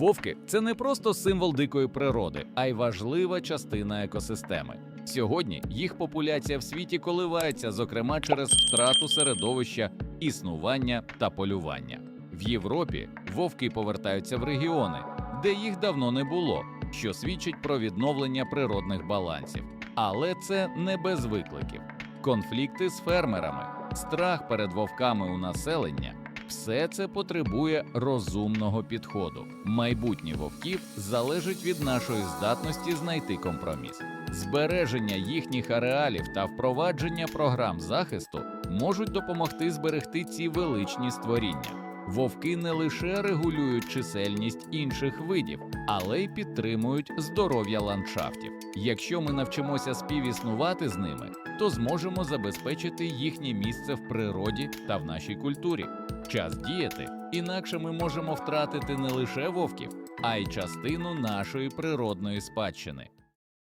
Вовки це не просто символ дикої природи, а й важлива частина екосистеми. Сьогодні їх популяція в світі коливається, зокрема через втрату середовища, існування та полювання. В Європі вовки повертаються в регіони, де їх давно не було, що свідчить про відновлення природних балансів. Але це не без викликів. Конфлікти з фермерами, страх перед вовками у населення все це потребує розумного підходу. Майбутнє вовків залежить від нашої здатності знайти компроміс. Збереження їхніх ареалів та впровадження програм захисту можуть допомогти зберегти ці величні створіння. Вовки не лише регулюють чисельність інших видів, але й підтримують здоров'я ландшафтів. Якщо ми навчимося співіснувати з ними, то зможемо забезпечити їхнє місце в природі та в нашій культурі. Час діяти, інакше ми можемо втратити не лише вовків, а й частину нашої природної спадщини.